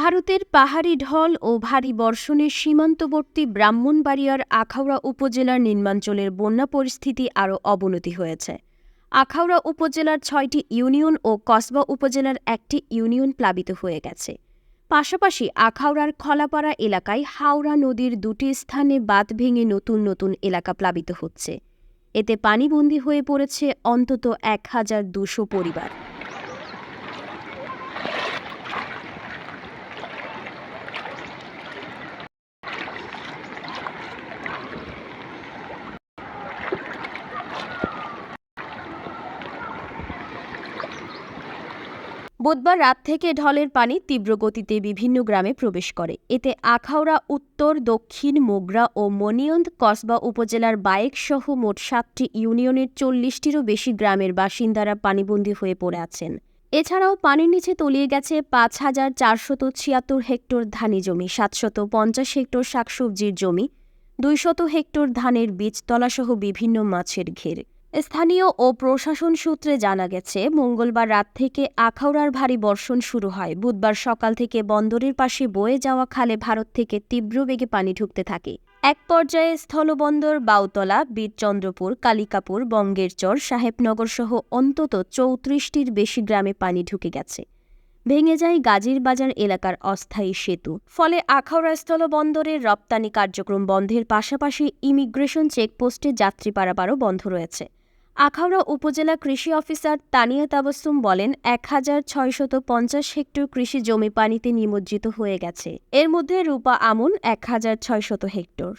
ভারতের পাহাড়ি ঢল ও ভারী বর্ষণে সীমান্তবর্তী ব্রাহ্মণবাড়িয়ার আখাউড়া উপজেলার নিম্নাঞ্চলের বন্যা পরিস্থিতি আরও অবনতি হয়েছে। আখাউড়া উপজেলার ছয়টি ইউনিয়ন ও কসবা উপজেলার একটি ইউনিয়ন প্লাবিত হয়ে গেছে। পাশাপাশি আখাউড়ার খলাপাড়া এলাকায় হাওড়া নদীর দুটি স্থানে বাঁধ ভেঙে নতুন নতুন এলাকা প্লাবিত হচ্ছে। এতে পানিবন্দী হয়ে পড়েছে অন্তত এক হাজার দুশো পরিবার। বুধবার রাত থেকে ঢলের পানি তীব্র গতিতে বিভিন্ন গ্রামে প্রবেশ করে। এতে আখাউড়া, উত্তর, দক্ষিণ, মোগরা ও মনিয়ন্দ, কসবা উপজেলার বায়েক সহ মোট সাতটি ইউনিয়নের চল্লিশটিরও বেশি গ্রামের বাসিন্দারা পানিবন্দী হয়ে পড়ে আছেন। এছাড়াও পানির নিচে তলিয়ে গেছে পাঁচ হাজার চারশত ছিয়াত্তর হেক্টর ধানি জমি, সাতশত পঞ্চাশ হেক্টর শাকসবজির জমি, দুইশত হেক্টর ধানের বীজতলাসহ বিভিন্ন মাছের ঘের। স্থানীয় ও প্রশাসন সূত্রে জানা গেছে, মঙ্গলবার রাত থেকে আখাউড়ার ভারী বর্ষণ শুরু হয়। বুধবার সকাল থেকে বন্দরের পাশে বয়ে যাওয়া খালে ভারত থেকে তীব্র বেগে পানি ঢুকতে থাকে। এক পর্যায়ে স্থলবন্দর বাউতলা, বীরচন্দ্রপুর, কালিকাপুর, বঙ্গেরচর সাহেবনগর সহ অন্তত চৌত্রিশটির বেশি গ্রামে পানি ঢুকে গেছে। ভেঙে যায় গাজীর বাজার এলাকার অস্থায়ী সেতু। ফলে আখাউড়া স্থলবন্দরের রপ্তানি কার্যক্রম বন্ধের পাশাপাশি ইমিগ্রেশন চেকপোস্টে যাত্রী পারাপারও বন্ধ রয়েছে। আখাউড়া উপজেলা কৃষি অফিসার তানিয়া তাবাসুম বলেন, এক হাজার ছয়শত পঞ্চাশ হেক্টর কৃষি জমি পানিতে নিমজ্জিত হয়ে গেছে। এর মধ্যে রূপা আমন এক হাজার ছয়শত হেক্টর।